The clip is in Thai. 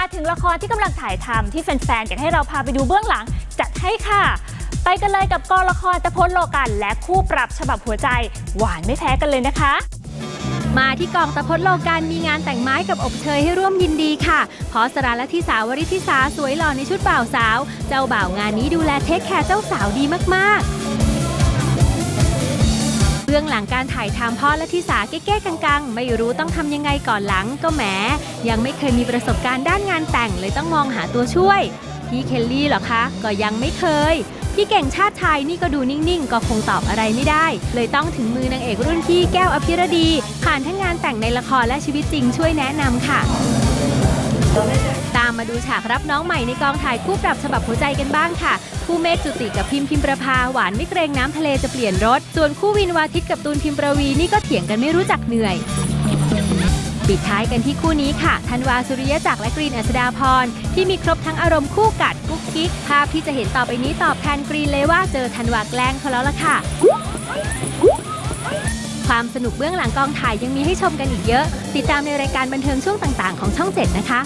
มาถึงละครที่กำลังถ่ายทำที่แฟนๆอยากให้เราพาไปดูเบื้องหลัง จัดให้ค่ะ ไปกันเลยกับกองละครตะพดโลกัน และคู่ปรับฉบับหัวใจ หวานไม่แพ้กันเลยนะคะมาที่กองตะพดโลกันมีงานแต่งไม้กับอบเชยให้ร่วมยินดีค่ะ พอสราและทิสาวริทิสาสวยหล่อในชุดบ่าวสาว เจ้าบ่าวงานนี้ดูแลเทคแคร์เจ้าสาวดีมากๆ บื้องหลังการถ่ายทำพ่อและทิสาเก้ๆกังๆ ไม่รู้ต้องทำยังไงก่อนหลังก็แหม ยังไม่เคยมีประสบการณ์ด้านงานแต่งเลยต้องมองหาตัวช่วย พี่เคลลี่เหรอคะ ก็ยังไม่เคย พี่เก่งชาติชายนี่ก็ดูนิ่งๆ ก็คงตอบอะไรไม่ได้ เลยต้องถึงมือนางเอกรุ่นพี่แก้วอภิรดี ผ่านทั้งงานแต่งในละครและชีวิตจริงช่วยแนะนำค่ะ ดูฉากรับน้องใหม่ในกองถ่ายคู่ปรับฉบับหัวใจกันบ้างค่ะ คู่เมฆจุติกับพิมพิมประภาหวานไม่เกรงน้ำทะเลจะเปลี่ยนรส ส่วนคู่วินวาทิตกับตูนพิมประวีนี่ก็เถียงกันไม่รู้จักเหนื่อย ปิดท้ายกันที่คู่นี้ค่ะธันวาสุริยจักรและกรีนอัศดาพรที่มีครบทั้งอารมณ์คู่กัดกุ๊กกิ๊กภาพที่จะเห็นต่อไปนี้ตอบแทนกรีนเลยว่าเจอธันวาแกล้งเขาแล้วล่ะค่ะความสนุกเบื้องหลังกองถ่ายยังมีให้ชมกันอีกเยอะ ติดตามในรายการบันเทิงช่วงต่าง ๆ ของช่อง 7 นะคะ